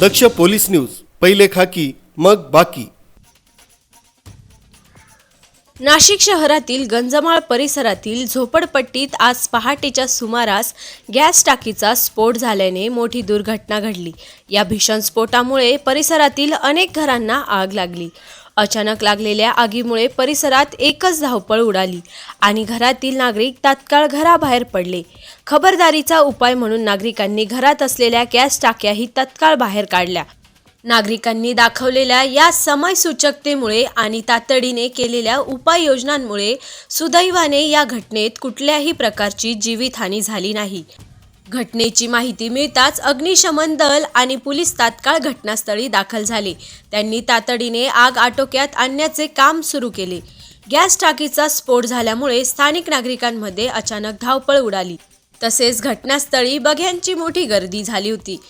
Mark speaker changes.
Speaker 1: दक्ष police news पहिले खाकी मग बाकी.
Speaker 2: नाशिक शहरातील गंजमाळ परिसरातील झोपडपट्टीत आज पहाटेच्या सुमारास गॅस टाकीचा स्फोट झाल्याने मोठी दुर्घटना घडली. या भीषण स्फोटामुळे परिसरातील अनेक घरांना आग लागली. अचानक लागलेल्या आगीमुळे परिसरात एकच धावपळ उडाली आणि घरातील नागरिक तात्काळ घराबाहेर पडले. खबरदारीचा उपाय म्हणून नागरिकांनी घरात असलेल्या गॅस टाक्याही तत्काळ बाहेर काढल्या. नागरिकांनी दाखवलेल्या या समयसूचकतेमुळे आणि तातडीने केलेल्या उपाययोजनांमुळे सुदैवाने या घटनेत कुठल्याही प्रकारची जीवितहानी झाली नाही. घटनेची माहिती मिळताच अग्निशमन दल आणि पोलीस तात्काळ घटनास्थळी दाखल झाले. त्यांनी तातडीने आग आटोक्यात आणण्याचे काम सुरू केले. गॅस टाकीचा स्फोट झाल्यामुळे स्थानिक नागरिकांमध्ये अचानक धावपळ उडाली. तसेच घटनास्थळी बघ्यांची मोठी गर्दी झाली होती.